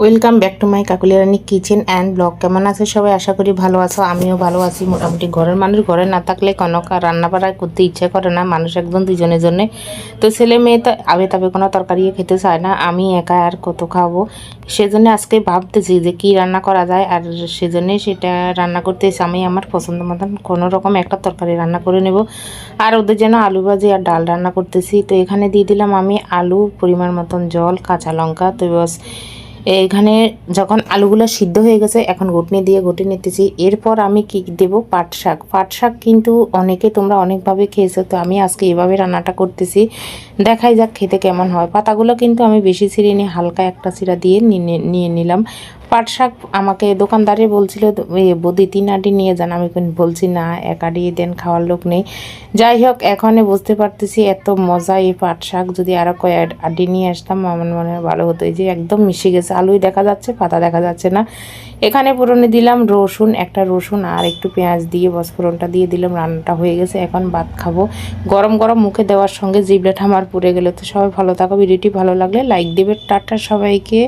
Welcome back to my Kakuliarani kitchen and blog কেমন আছে সবাই? আশা করি ভালো আছো, আমিও ভালো আছি। মোটামুটি ঘরের মানুষ, ঘরে না থাকলে কোনো কা- রান্না বাড়া করতে ইচ্ছে করে না, মানুষ একজন দুজনের জন্য। তো ছেলে মেয়ে তো আবে তাবে কোনো তরকারি খেতে চায় না, আমি একা আর কত খাব? সেজন্য আজকে ভাবতেছি যে কি রান্না করা যায়, আর সেজন্যে সেটা রান্না করতেছি আমি আমার পছন্দ মতন কোনো রকম একটা তরকারি রান্না করে নেব। আর ওদের জন্য আলু ভাজি আর ডাল রান্না করতেছি। তো এখানে দিয়ে দিলাম আমি আলু, পরিমাণ মতন জল, কাঁচা লঙ্কা। তো বাস এখানে যখন আলুগুলো সিদ্ধ হয়ে গেছে, এখন ঘুটনি দিয়ে ঘুটে নিতেছি। এরপর আমি কি দেব? পাট শাক। পাট শাক কিন্তু অনেকে তোমরা অনেকভাবে খেয়েছো, তো আমি আজকে এভাবে রান্নাটা করতেছি। দেখাই যাক খেতে কেমন হয়। পাতাগুলো কিন্তু আমি বেশি ছিঁড়ে নিয়ে হালকা একটা চিরা দিয়ে নিয়ে নিয়ে নিলাম। পাট শাক আমাকে দোকানদারে বলছিল বদি, তিন আটি নিয়ে যান। আমি বলছি না, এক আটি দেন, খাওয়ার লোক নেই। যাই হোক, এখনই বুঝতে পারতেছি এত মজা এই পাট শাক যদি আরও কয়েক আটি নিয়ে আসতাম, আমার মনে হয় ভালো হতো। এই যে একদম মিশে গেছে, আলুই দেখা যাচ্ছে, পাতা দেখা যাচ্ছে না। এখানে পুরনে দিলাম রসুন, একটা রসুন আর একটু পেঁয়াজ দিয়ে বসফোরনটা দিয়ে দিলাম, রান্নাটা হয়ে গেছে। এখন ভাত খাব। গরম গরম মুখে দেওয়ার সঙ্গে জিবলেট আমার পুড়ে গেলে। তো সবাই ভালো থাকো, ভিডিওটি ভালো লাগলে লাইক দেবে। টাটা সবাইকে।